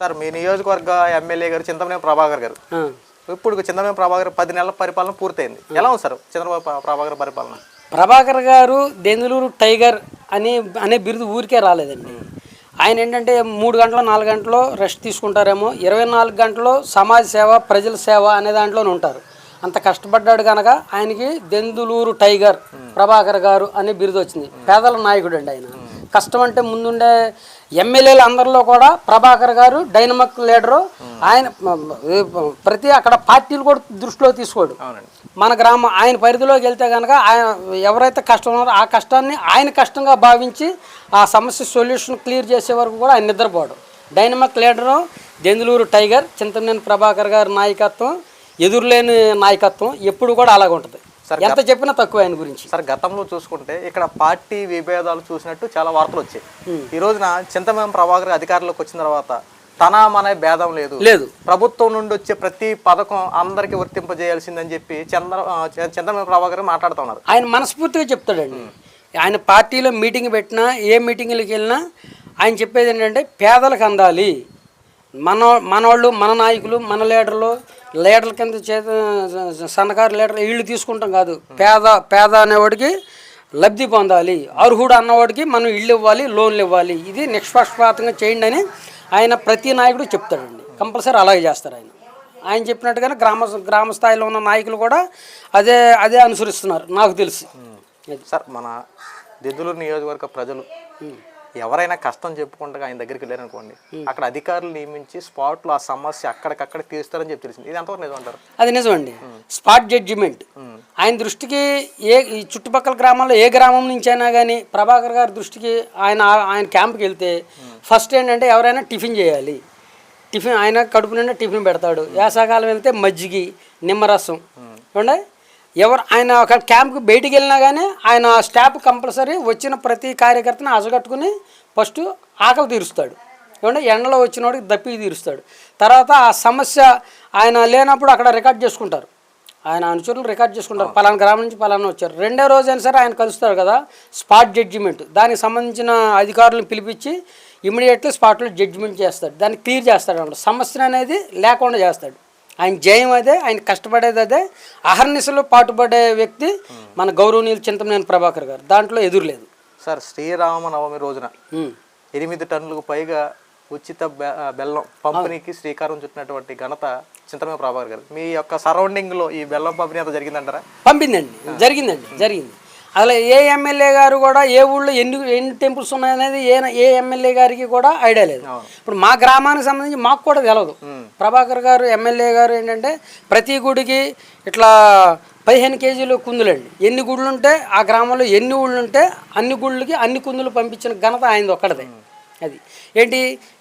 Sir మీ నియోజకవర్గ MLA గారు చింతమనేని ప్రభాకర్ గారు. ఇప్పుడు చింతమనేని ప్రభాకర్ పది నెలల పరిపాలన పూర్తయింది. ఎలా ఉంది సార్ చంద్రబాబు ప్ర- ప్రభాకర్ పరిపాలన? ప్రభాకర్ గారు దెందులూరు టైగర్ అని అనే బిరుదు ఊరికే రాలేదండి. ఆయన ఏంటంటే మూడు గంటలు నాలుగు గంటలు రెస్ట్ తీసుకుంటారేమో ఇరవై నాలుగు గంటలు సమాజ సేవ ప్రజల సేవ అనే దాంట్లోనే ఉంటారు. అంత కష్టపడ్డాడు కనుక ఆయనకి దెందులూరు టైగర్ ప్రభాకర్ గారు అనే బిరుదు వచ్చింది. పేదల నాయకుడు అండి ఆయన కష్టం అంటే ముందుండే ఎమ్మెల్యేలు అందరిలో కూడా ప్రభాకర్ గారు డైనమిక్ లీడరు ఆయన ప్రతి అక్కడ పార్టీలు కూడా దృష్టిలో తీసుకోడు. మన గ్రామం ఆయన పరిధిలోకి వెళ్తే కనుక ఆయన ఎవరైతే కష్టం ఉన్నారో ఆ కష్టాన్ని ఆయన కష్టంగా భావించి ఆ సమస్య సొల్యూషన్ క్లియర్ చేసే వరకు కూడా ఆయన నిద్రపోడు. Dynamic leader Denduluru tiger Chintaneni Prabhakar గారి నాయకత్వం ఎదురులేని నాయకత్వం ఎప్పుడు కూడా అలాగ ఉంటుంది ఎంత చెప్పినా తక్కువ ఆయన గురించి. సార్ గతంలో చూసుకుంటే ఇక్కడ పార్టీ విభేదాలు చూసినట్టు చాలా వార్తలు వచ్చాయి. ఈ రోజున చింతమనేని ప్రభాకర్ అధికారంలోకి వచ్చిన తర్వాత తన మన భేదం లేదు. లేదు. ప్రభుత్వం నుండి వచ్చే ప్రతి పథకం అందరికీ వర్తింపజేయాల్సిందని చెప్పి చంద్ర ఆ, చ- చంద్రబాబు ప్రభాకర్ మాట్లాడుతున్నారు ఆయన మనస్ఫూర్తిగా చెప్తాడండి. ఆయన పార్టీలో మీటింగ్ పెట్టినా ఏ మీటింగ్లకి వెళ్ళినా ఆయన చెప్పేది ఏంటంటే పేదలకు అందాలి. మన మనవాళ్ళు మన నాయకులు మన లీడర్లు లీడర్ల కింద చేత సన్నకారు లీడర్లు వీళ్ళు తీసుకుంటాం కాదు. పేద పేద అనేవాడికి లబ్ధి పొందాలి. అర్హుడు అన్నవాడికి మనం ఇల్లు ఇవ్వాలి లోన్లు ఇవ్వాలి. ఇది నిష్పక్షపాతంగా చేయండి అని ఆయన ప్రతి నాయకుడు చెప్తాడండి. కంపల్సరీ అలాగే చేస్తారు ఆయన. ఆయన చెప్పినట్టుగానే గ్రామ గ్రామ స్థాయిలో ఉన్న నాయకులు కూడా అదే అదే అనుసరిస్తున్నారు. నాకు తెలిసి. సార్ మన దిద్దులూరు నియోజకవర్గ ప్రజలు ఎవరైనా కష్టం చెప్పుకుంటే ఆయన దగ్గరికి వెళ్ళారనుకోండి అక్కడ అధికారులు నియమించి స్పాట్లో ఆ సమస్య అక్కడికక్కడ తీరుస్తారని చెప్పి తెలిసింది. ఇది ఎంతవరకు నిజం అంటారు? అది నిజమండి. Spot judgement. ఆయన దృష్టికి ఏ ఈ చుట్టుపక్కల గ్రామాల్లో ఏ గ్రామం నుంచి అయినా కానీ ప్రభాకర్ గారి దృష్టికి ఆయన ఆయన క్యాంప్కి వెళ్తే ఫస్ట్ ఏంటంటే ఎవరైనా టిఫిన్ చేయాలి. టిఫిన్ ఆయన కడుపు నిండా టిఫిన్ పెడతాడు. వేసవకాలం వెళ్తే మజ్జిగి నిమ్మరసం. ఏమండే? ఎవరు ఆయన ఒక క్యాంప్కి బయటికి వెళ్ళినా కానీ ఆయన స్టాఫ్ కంపల్సరీ వచ్చిన ప్రతి కార్యకర్తని అజగట్టుకుని ఫస్ట్ ఆకలి తీరుస్తాడు. ఏమంటే ఎండలో వచ్చినోడికి దప్పి తీరుస్తాడు. తర్వాత ఆ సమస్య ఆయన లేనప్పుడు అక్కడ రికార్డ్ చేసుకుంటారు. ఆయన అనుచరులు రికార్డ్ చేసుకుంటారు. పలానా గ్రామం నుంచి పలానా వచ్చారు. రెండో రోజు అయినా సరే ఆయన కలుస్తారు కదా స్పాట్ జడ్జిమెంట్. దానికి సంబంధించిన అధికారులను పిలిపించి ఇమీడియట్లీ స్పాట్లో జడ్జిమెంట్ చేస్తాడు. దాన్ని క్లియర్ చేస్తాడు అన్నమాట సమస్యను అనేది లేకుండా చేస్తాడు. ఆయన జయం అదే ఆయన కష్టపడేది అదే. అహర్నిశలో పాటుపడే వ్యక్తి మన గౌరవనీయులు చింతమనేని ప్రభాకర్ గారు. దాంట్లో ఎదురులేదు సార్ శ్రీరామనవమి రోజున. ఎనిమిది టన్నులకు పైగా ఉచిత బెల్లం పంపిణీకి శ్రీకారం చుట్టినటువంటి ఘనత చింతమే ప్రభాకర్ గారు. మీ యొక్క సరౌండింగ్లో ఈ బెల్లం పంపిణీ అంతా జరిగిందంటారా? పంపిందండి. జరిగిందండి. జరిగింది. అసలు ఏ ఎమ్మెల్యే గారు కూడా ఏ ఊళ్ళో ఎన్ని ఎన్ని టెంపుల్స్ ఉన్నాయనేది ఏ ఏ ఎమ్మెల్యే గారికి కూడా ఐడియా లేదు. ఇప్పుడు మా గ్రామానికి సంబంధించి మాకు కూడా తెలియదు ప్రభాకర్ గారు ఎమ్మెల్యే గారు ఏంటంటే ప్రతి గుడికి ఇట్లా పదిహేను కేజీలు కుందులండి. ఎన్ని గుళ్ళు ఉంటే ఆ గ్రామంలో ఎన్ని ఊళ్ళు ఉంటే అన్ని గుళ్ళకి అన్ని కుందులు పంపించిన ఘనత ఆయనది ఒక్కడదే. అది. ఏంటి?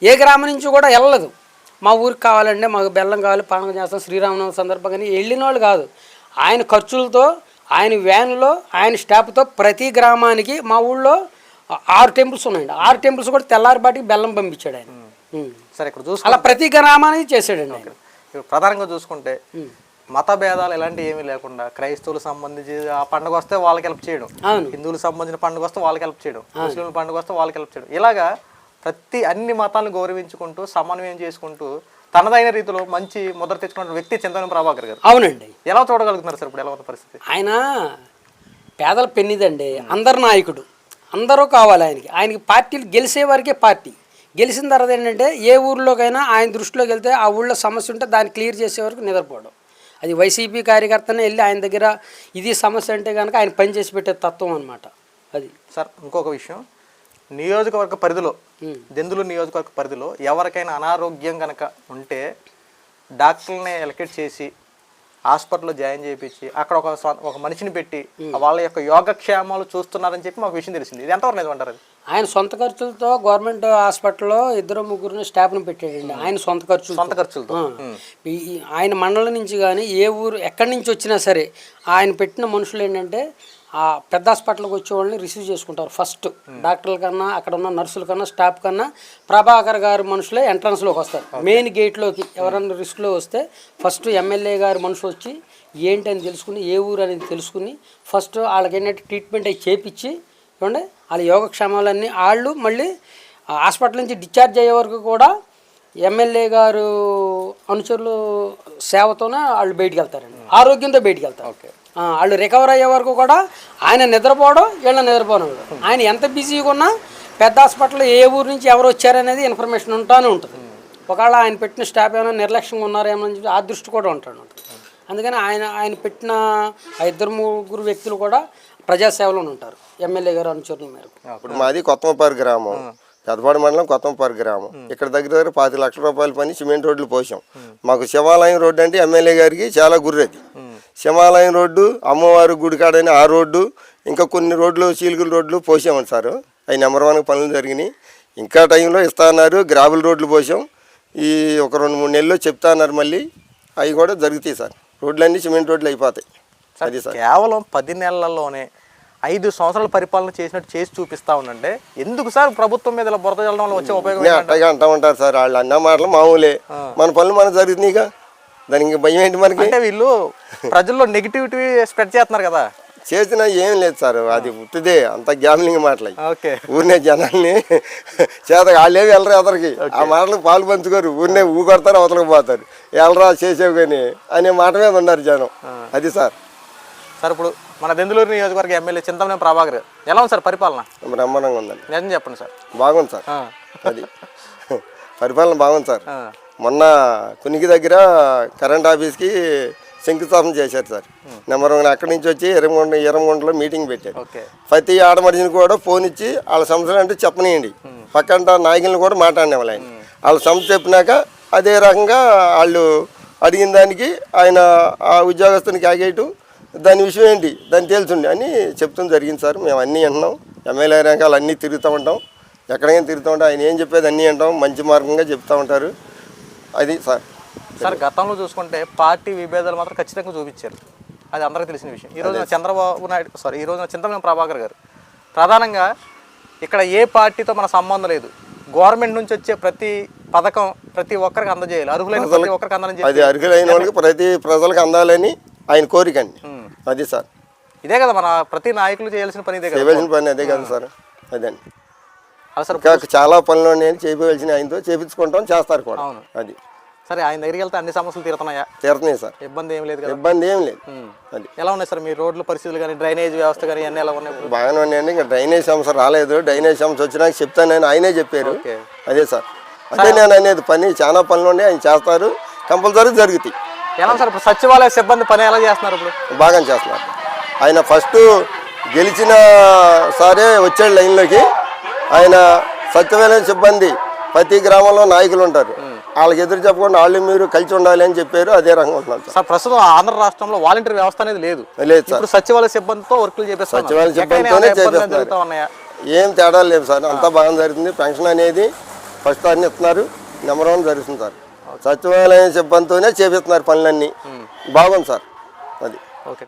ఏ గ్రామం నుంచి కూడా వెళ్ళలేదు మా ఊరికి కావాలంటే మాకు బెల్లం కావాలి పండుగ చేస్తాం శ్రీరామనవమి సందర్భంగా వెళ్ళిన వాళ్ళు కాదు. ఆయన ఖర్చులతో ఆయన వ్యాన్లో ఆయన స్టాఫ్తో ప్రతి గ్రామానికి మా ఊళ్ళో ఆరు టెంపుల్స్ ఉన్నాయండి. ఆరు టెంపుల్స్ కూడా తెల్లారిపాటికి బెల్లం పంపించాడు ఆయన. సార్ ఇక్కడ చూసుకుంటే అలా ప్రతి గ్రామానికి చేశాడండి ఇప్పుడు ప్రధానంగా చూసుకుంటే మత భేదాలు ఎలాంటివి ఏమీ లేకుండా క్రైస్తవులకు సంబంధించి ఆ పండుగ వస్తే వాళ్ళకి హెల్ప్ చేయడం. హిందువులకు సంబంధించిన పండుగ వస్తే వాళ్ళకి హెల్ప్ చేయడం. ముస్లింల పండుగ వస్తే వాళ్ళకి హెల్ప్ చేయడం. ఇలాగా ప్రతి అన్ని మతాలను గౌరవించుకుంటూ సమన్వయం చేసుకుంటూ తనదైన రీతిలో మంచి ముద్ర తెచ్చుకున్న వ్యక్తి చింతన ప్రభాకర్ గారు. అవునండి. ఎలా చూడగలుగుతున్నారు సార్ ఇప్పుడు ఎలా ఉంది పరిస్థితి? ఆయన పేదల పెన్నిదండి. అందరు నాయకుడు. అందరూ కావాలి ఆయనకి. ఆయనకి పార్టీలు గెలిసే వరకే పార్టీ. గెలిచిన తర్వాత ఏంటంటే ఏ ఊర్లోకైనా ఆయన దృష్టిలోకి వెళ్తే ఆ ఊళ్ళో సమస్య ఉంటే దాన్ని క్లియర్ చేసే వరకు నిద్రపోవడం. అది వైసీపీ కార్యకర్తనే వెళ్ళి ఆయన దగ్గర ఇది సమస్య అంటే కనుక ఆయన పని చేసి పెట్టే తత్వం అనమాట అది. సార్ ఇంకొక విషయం. నియోజకవర్గ పరిధిలో దెందులు నియోజకవర్గ పరిధిలో ఎవరికైనా అనారోగ్యం కనుక ఉంటే డాక్టర్ని ఎలకెట్ చేసి హాస్పిటల్లో జాయిన్ చేయించి అక్కడ ఒక ఒక మనిషిని పెట్టి వాళ్ళ యొక్క యోగక్షేమాలు చూస్తున్నారని చెప్పి మాకు విషయం తెలిసింది. ఇది ఎంతవరకు నిజం అంటారు అది? ఆయన సొంత ఖర్చులతో గవర్నమెంట్ హాస్పిటల్లో ఇద్దరు ముగ్గురిని స్టాఫ్ని పెట్టాడండి. ఆయన సొంత ఖర్చులు సొంత ఖర్చులతో. ఆయన మండలం నుంచి కానీ ఏ ఊరు ఎక్కడి నుంచి వచ్చినా సరే ఆయన పెట్టిన మనుషులు ఏంటంటే ఆ పెద్ద హాస్పిటల్కి వచ్చే వాళ్ళని రిసీవ్ చేసుకుంటారు ఫస్ట్. డాక్టర్ల కన్నా అక్కడ ఉన్న నర్సుల కన్నా స్టాఫ్ కన్నా ప్రభాకర్ గారి మనుషులే ఎంట్రన్స్లోకి వస్తారు. మెయిన్ గేట్లోకి ఎవరన్నా రిస్క్లో వస్తే ఫస్ట్ ఎమ్మెల్యే గారి మనుషులు వచ్చి ఏంటి అని తెలుసుకుని ఏ ఊరు అనేది తెలుసుకుని ఫస్ట్ వాళ్ళకి ఏంటంటే ట్రీట్మెంట్ అవి చేపించి ఏమంటే వాళ్ళ యోగక్షేమాలన్నీ వాళ్ళు మళ్ళీ హాస్పిటల్ నుంచి డిశ్చార్జ్ అయ్యే వరకు కూడా ఎమ్మెల్యే గారు అనుచరులు సేవతోనే వాళ్ళు బయటికి వెళ్తారండి. ఆరోగ్యంతో బయటికి వెళ్తారు. ఓకే వాళ్ళు రికవర్ అయ్యే వరకు కూడా ఆయన నిద్రపోవడం వీళ్ళ నిద్రపోవడం ఆయన ఎంత బిజీగా ఉన్నా పెద్ద హాస్పిటల్లో ఏ ఊరు నుంచి ఎవరు వచ్చారనేది ఇన్ఫర్మేషన్ ఉంటానే ఉంటుంది. ఒకవేళ ఆయన పెట్టిన స్టాఫ్ ఏమైనా నిర్లక్ష్యంగా ఉన్నారేమో అని చెప్పి ఆ దృష్టి కూడా ఉంటాడు. అందుకని ఆయన ఆయన పెట్టిన ఆ ఇద్దరు ముగ్గురు వ్యక్తులు కూడా ప్రజాసేవలో ఉంటారు. ఎమ్మెల్యే గారు అనుచరుల మేరకు. ఇప్పుడు మాది కొత్తపారి గ్రామం. పెద్దపాడు మండలం కొత్తమపారి గ్రామం. ఇక్కడ దగ్గర దగ్గర పాతి లక్షల రూపాయల పని సిమెంట్ రోడ్లు పోసాం. మాకు శివాలయం రోడ్డు అంటే ఎమ్మెల్యే గారికి చాలా గుర్రది. శివాలయం రోడ్డు అమ్మవారి గుడి కాడని ఆ రోడ్డు ఇంకా కొన్ని రోడ్లు చీలికల రోడ్లు పోసామండి సార్. అవి నెంబర్ వన్ పనులు జరిగినాయి. ఇంకా టైంలో ఇస్తా అన్నారు గ్రాబుల్ రోడ్లు పోసాం. ఈ ఒక రెండు మూడు నెలల్లో చెప్తా అన్నారు మళ్ళీ. అవి కూడా జరుగుతాయి సార్. రోడ్లన్నీ సిమెంట్ రోడ్లు అయిపోతాయి. అది సార్. కేవలం పది నెలల్లోనే ఐదు సంవత్సరాల పరిపాలన చేసినట్టు చేసి చూపిస్తా ఉండంటే ఎందుకు సార్ ప్రభుత్వం మీద ఇలా బురద చల్లడం వల్ల వచ్చే ఉపయోగం అట్టగా అంటా ఉంటారు సార్. వాళ్ళు అన్న మాటలు మామూలే. మన పనులు మనకు జరుగుతున్నాయిగా. దానికి ఇంక భయం ఏంటి మనకి? అంటే వీళ్ళు ప్రజల్లో నెగిటివిటీ స్ప్రెడ్ చేస్తున్నారు కదా. చేసినా ఏం లేదు సార్ అది ఉట్టిదే అంత గ్యామ్లింగ్ మాటలు ఊరినే జనాల్ని చేత వాళ్ళేవి వెళ్ళరు అతనికి. ఆ మాటలకు పాలు పంచుకోరు ఊరినే ఊ కొడతారు అవతలకు పోతారు. వెళ్ళరా చేసేవి కానీ అనే మాట మీద ఉన్నారు జనం. అది సార్. సార్ ఇప్పుడు మన దెందులూరు నియోజకవర్గ ఎమ్మెల్యే చింతమనేని ప్రభాకర్ ఎలా ఉంది సార్ పరిపాలన? బ్రహ్మాండంగా ఉందండి. నిజం చెప్పండి సార్. బాగుంది సార్. అది. పరిపాలన బాగుంది సార్. మొన్న కునికి దగ్గర కరెంట్ ఆఫీస్కి శంకుస్థాపన చేశారు సార్. నెంబర్ వన్ అక్కడి నుంచి వచ్చి ఇరమగుండ ఇరమగుంటలో మీటింగ్ పెట్టారు. ప్రతి ఆడమడిని కూడా ఫోన్ ఇచ్చి వాళ్ళ సమస్యలు అంటే చెప్పనియండి. పక్కంట నాయకులను కూడా మాట్లాడినవాళ్ళు ఆయన. వాళ్ళ సమస్య చెప్పినాక అదే రకంగా వాళ్ళు అడిగిన దానికి ఆయన ఆ ఉద్యోగస్తునికి ఆగేయటం దాని విషయం ఏంటి దాన్ని తెలుసుండి అని చెప్తాం జరిగింది సార్. మేము అన్నీ అంటున్నాం. ఎమ్మెల్యే రంగాలు అన్నీ తిరుగుతూ ఉంటాం. ఎక్కడికైనా తిరుగుతూ ఉంటాం. ఆయన ఏం చెప్పేది అన్నీ అంటాం. మంచి మార్గంగా చెప్తూ ఉంటారు. అది సార్. సార్ గతంలో చూసుకుంటే పార్టీ విభేదాలు మాత్రం ఖచ్చితంగా చూపించారు. అది అందరికీ తెలిసిన విషయం. ఈ రోజున చంద్రబాబు నాయుడు సారీ ఈ రోజున చింతమనేని ప్రభాకర్ గారు. ప్రధానంగా ఇక్కడ ఏ పార్టీతో మన సంబంధం లేదు. గవర్నమెంట్ నుంచి వచ్చే ప్రతి పథకం ప్రతి ఒక్కరికి అందజేయాలి. అర్హులైన ప్రతి ఒక్కరికి అందరం అది అర్హులైన వాళ్ళకి ప్రతి ప్రజలకు అందాలని ఆయన కోరిక అండి అది సార్. ఇదే కదా మన ప్రతి నాయకులు చేయాల్సిన పని ఇదే కదా పని అదే కదా సార్. అదండి. అలా సార్ ఇంకా చాలా పనులు ఉన్నాయని చేయవలసిన ఆయనతో చేపించుకుంటాం చేస్తారు కూడా. అవును. అది. సరే ఆయన దగ్గరికి వెళ్తే అన్ని సమస్యలు తీరుతున్నాయా? తీరుతున్నాయి సార్. ఇబ్బంది ఏం లేదు కదా? ఇబ్బంది ఏం లేదు. అది. ఎలా ఉన్నాయి సార్ మీ రోడ్ల పరిస్థితులు కానీ డ్రైనేజ్ వ్యవస్థ కానీ అన్నీ ఎలా ఉన్నాయి? బాగానే ఉన్నాయండి. ఇంకా డ్రైనేజ్ సమస్య రాలేదు. డ్రైనేజ్ సమస్య వచ్చినాక చెప్తానని ఆయనే చెప్పారు. అదే సార్. అదే నేను అనేది పని. చాలా పనులు ఉన్నాయి. ఆయన చేస్తారు. కంపల్సరీ జరుగుతాయి. ఎలా సార్ ఇప్పుడు సచివాలయ సిబ్బంది పని ఎలా చేస్తున్నారు ఇప్పుడు? బాగా చేస్తున్నారు. ఆయన ఫస్ట్ గెలిచిన సారే వచ్చాడు లైన్లోకి. ఆయన సత్యమైన సిబ్బంది ప్రతి గ్రామంలో నాయకులు ఉంటారు. వాళ్ళకి ఎదురు చెప్పకుండా వాళ్ళు మీరు కలిసి ఉండాలి అని చెప్పారు అదే రంగం ఉంటున్నారు సార్. ప్రస్తుతం ఆంధ్ర రాష్ట్రంలో వాలంటీర్ వ్యవస్థ అనేది లేదు. లేదు సార్. సచివాలయ సిబ్బందితో వర్కులు చేపిస్తున్నారు. సచివాలయ సిబ్బందితోనే చేపిస్తున్నారు. ఏం తేడా లేదు సార్. అంతా బాగా జరుగుతుంది. పెన్షన్ అనేది ఫస్ట్ అన్ని ఇస్తున్నారు. నెంబర్ వన్ జరుగుతుంది సార్. సచివాలయం సిబ్బందితోనే చేపిస్తున్నారు పనులన్నీ. బాగుంది సార్. అది. ఓకే.